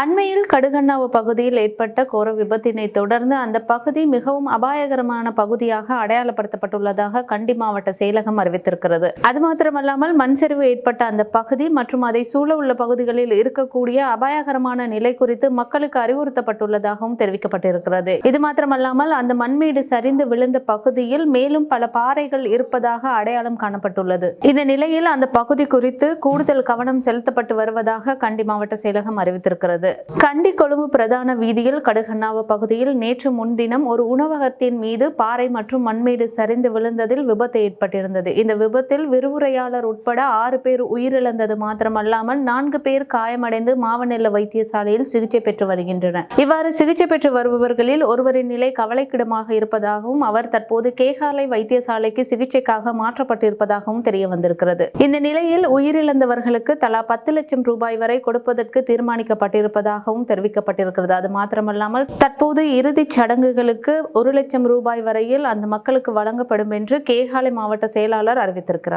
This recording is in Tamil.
அண்மையில் கடுகண்ணாவு பகுதியில் ஏற்பட்ட கோர விபத்தினை தொடர்ந்து அந்த பகுதி மிகவும் அபாயகரமான பகுதியாக அடையாளப்படுத்தப்பட்டுள்ளதாக கண்டி மாவட்ட செயலகம் அறிவித்திருக்கிறது. அது மாத்திரமல்லாமல் மண் சரிவு ஏற்பட்ட அந்த பகுதி மற்றும் அதை சூழ உள்ள பகுதிகளில் இருக்கக்கூடிய அபாயகரமான நிலை குறித்து மக்களுக்கு அறிவுறுத்தப்பட்டுள்ளதாகவும் தெரிவிக்கப்பட்டிருக்கிறது. இது மாத்திரமல்லாமல் அந்த மண்மேடு சரிந்து விழுந்த பகுதியில் மேலும் பல பாறைகள் இருப்பதாக அடையாளம் காணப்பட்டுள்ளது. இந்த நிலையில் அந்த பகுதி குறித்து கூடுதல் கவனம் செலுத்தப்பட்டு வருவதாக கண்டி மாவட்ட செயலகம் அறிவித்திருக்கிறது. கண்டி கொழும்பு பிரதான வீதியில் கடுகண்ணாவ பகுதியில் நேற்று முன்தினம் ஒரு உணவகத்தின் மீது பாறை மற்றும் மண்மேடு சரிந்து விழுந்ததில் விபத்து ஏற்பட்டிருந்தது. இந்த விபத்தில் விரிவுரையாளர் உட்பட ஆறு பேர் உயிரிழந்தது மாத்திரமல்லாமல் நான்கு பேர் காயமடைந்து மாவனெல்ல வைத்தியசாலையில் சிகிச்சை பெற்று வருகின்றனர். இவ்வாறு சிகிச்சை பெற்று வருபவர்களில் ஒருவரின் நிலை கவலைக்கிடமாக இருப்பதாகவும் அவர் தற்போது கேகாலை வைத்தியசாலைக்கு சிகிச்சைக்காக மாற்றப்பட்டிருப்பதாகவும் தெரிய வந்திருக்கிறது இந்த நிலையில் உயிரிழந்தவர்களுக்கு தலா பத்து லட்சம் ரூபாய் வரை கொடுப்பதற்கு இருப்பதாகவும் தெரிவிக்கப்பட்டிருக்கிறது. அது மாத்திரமல்லாமல் தற்போது இறுதிச் சடங்குகளுக்கு ஒரு லட்சம் ரூபாய் வரையில் அந்த மக்களுக்கு வழங்கப்படும் என்று கேகாலை மாவட்ட செயலாளர் அறிவித்திருக்கிறார்.